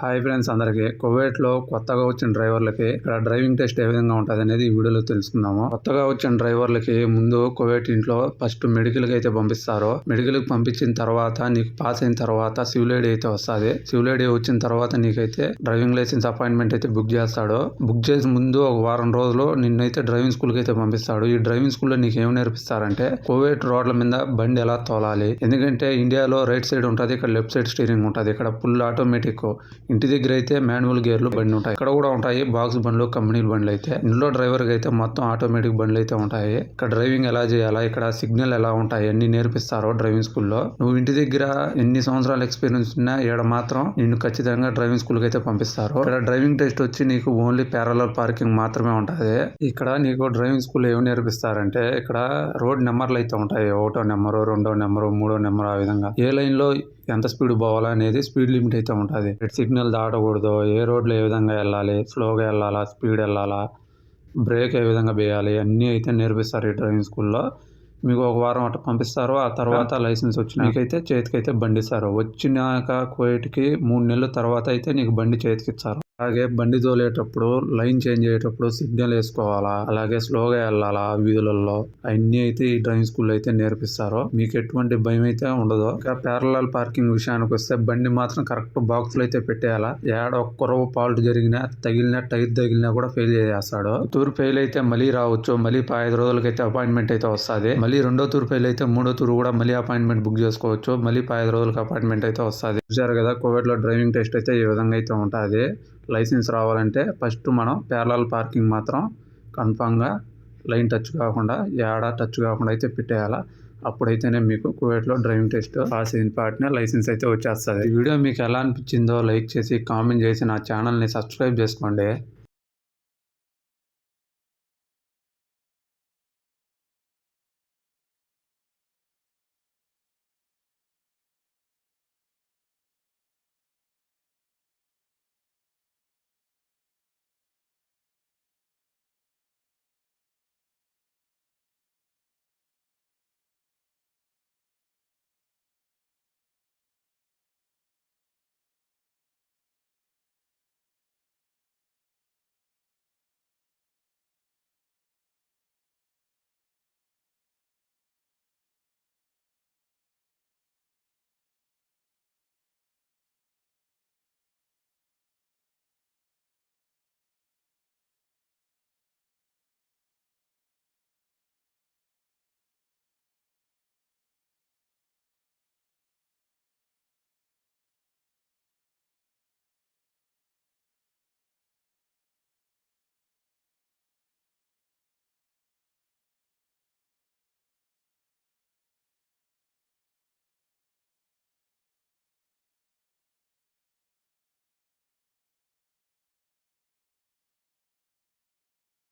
Hi friends అందరికి. కువైట్లో కొత్తగా వచ్చిన డ్రైవర్లకి ఇక్కడ డ్రైవింగ్ టెస్ట్ ఏ విధంగా ఉంటుంది అనేది ఈ వీడియోలో తెలుసుకుందాము. కొత్తగా వచ్చిన డ్రైవర్లకి ముందు కువైట్ ఇంట్లో ఫస్ట్ మెడికల్కి అయితే పంపిస్తారు. మెడికల్కి పంపించిన తర్వాత నీకు పాస్ అయిన తర్వాత సివిల్ ఐడి అయితే వస్తుంది. సివిల్ ఐడి వచ్చిన తర్వాత నీకైతే డ్రైవింగ్ లైసెన్స్ అపాయింట్మెంట్ అయితే బుక్ చేస్తాడు. బుక్ చేసిన ముందు ఒక వారం రోజులు నిన్నైతే డ్రైవింగ్ స్కూల్కి అయితే పంపిస్తాడు. ఈ డ్రైవింగ్ స్కూల్లో నీకు ఏం నేర్పిస్తారంటే కువైట్ రోడ్ల మీద బండి ఎలా తోలాలి? ఎందుకంటే ఇండియాలో రైట్ సైడ్ ఉంటుంది ఇక్కడ లెఫ్ట్ సైడ్ స్టీరింగ్ ఉంటుంది. ఇక్కడ ఫుల్ ఆటోమేటిక్ ఇంటి దగ్గర అయితే మాన్యువల్ గేర్లు బండి ఉంటాయి. ఇక్కడ కూడా ఉంటాయి. బాక్స్ బండ్లు కంపెనీ బండ్లు అయితే. ఇందులో డ్రైవర్ అయితే మొత్తం ఆటోమేటిక్ బండ్లు అయితే ఉంటాయి. ఇక్కడ డ్రైవింగ్ ఎలా చేయాలా ఇక్కడ సిగ్నల్ ఎలా ఉంటాయి అన్ని నేర్పిస్తారు డ్రైవింగ్ స్కూల్లో నువ్వు ఇంటి దగ్గర ఎన్ని సంవత్సరాల ఎక్స్పీరియన్స్ ఉన్నా ఇక్కడ మాత్రం నిన్ను ఖచ్చితంగా డ్రైవింగ్ స్కూల్కి అయితే పంపిస్తారు. ఇక్కడ డ్రైవింగ్ టెస్ట్ వచ్చి నీకు ఓన్లీ ప్యారలర్ పార్కింగ్ మాత్రమే ఉంటుంది. ఇక్కడ నీకు డ్రైవింగ్ స్కూల్ ఏమి నేర్పిస్తారంటే ఇక్కడ రోడ్ నెంబర్లు అయితే ఉంటాయి. ఒకటో నెంబరు రెండో నెంబరు మూడో నెంబరు ఆ విధంగా. ఏ లైన్లో ఎంత స్పీడ్ పోవాలా అనేది స్పీడ్ లిమిట్ అయితే ఉంటుంది. Red signal దాటకూడదు. ఏ రోడ్లో ఏ విధంగా వెళ్ళాలి? స్లోగా వెళ్ళాలా? స్పీడ్ వెళ్ళాలా? బ్రేక్ ఏ విధంగా వేయాలి? అన్నీ అయితే నేర్పిస్తారు ఈ డ్రైవింగ్ స్కూల్లో. మీకు ఒక వారం అట్లా పంపిస్తారు. ఆ తర్వాత లైసెన్స్ వచ్చి నీకైతే చేతికైతే బండి ఇస్తారు వచ్చినాక కోయిట్కి మూడు నెలల తర్వాత అయితే నీకు బండి చేతికి ఇస్తారు అలాగే బండి తోలేటప్పుడు లైన్ చేంజ్ అయ్యేటప్పుడు సిగ్నల్ వేసుకోవాలా? అలాగే స్లోగా వెళ్ళాలా వీధులలో అన్ని అయితే ఈ డ్రైవింగ్ స్కూల్ అయితే నేర్పిస్తారు. మీకు ఎటువంటి భయం అయితే ఉండదు. ఇంకా ప్యారలల్ పార్కింగ్ విషయానికి వస్తే బండి మాత్రం కరెక్ట్ బాక్స్లో అయితే పెట్టేయాలా? ఏడ ఒక్కరో ఫాల్ట్ జరిగినా తగిలినా టైర్ తగిలినా కూడా ఫెయిల్ చేసేస్తాడు. తూరు ఫెయిల్ అయితే మళ్ళీ రావచ్చు. మళ్ళీ ఐదు రోజులకైతే అపాయింట్మెంట్ అయితే వస్తుంది. మళ్ళీ రెండో తూరు ఫెయిల్ అయితే మూడో తూరు కూడా మళ్ళీ అపాయింట్మెంట్ బుక్ చేసుకోవచ్చు. మళ్ళీ ఐదు రోజులకి అపాయింట్మెంట్ అయితే వస్తుంది. చూసారు కదా కోవిడ్లో డ్రైవింగ్ టెస్ట్ అయితే ఈ విధంగా అయితే ఉంటుంది. లైసెన్స్ రావాలంటే ఫస్ట్ మనం ప్యారలల్ పార్కింగ్ మాత్రం కన్ఫామ్గా లైన్ టచ్ కాకుండా ఏడ టచ్ కాకుండా అయితే పెట్టేయాలా. అప్పుడైతేనే మీకు కువైట్లో డ్రైవింగ్ టెస్ట్ పాస్ అయిన పాటినే లైసెన్స్ అయితే వచ్చేస్తుంది. వీడియో మీకు ఎలా అనిపించిందో లైక్ చేసి కామెంట్ చేసి నా ఛానల్ని సబ్స్క్రైబ్ చేసుకోండి.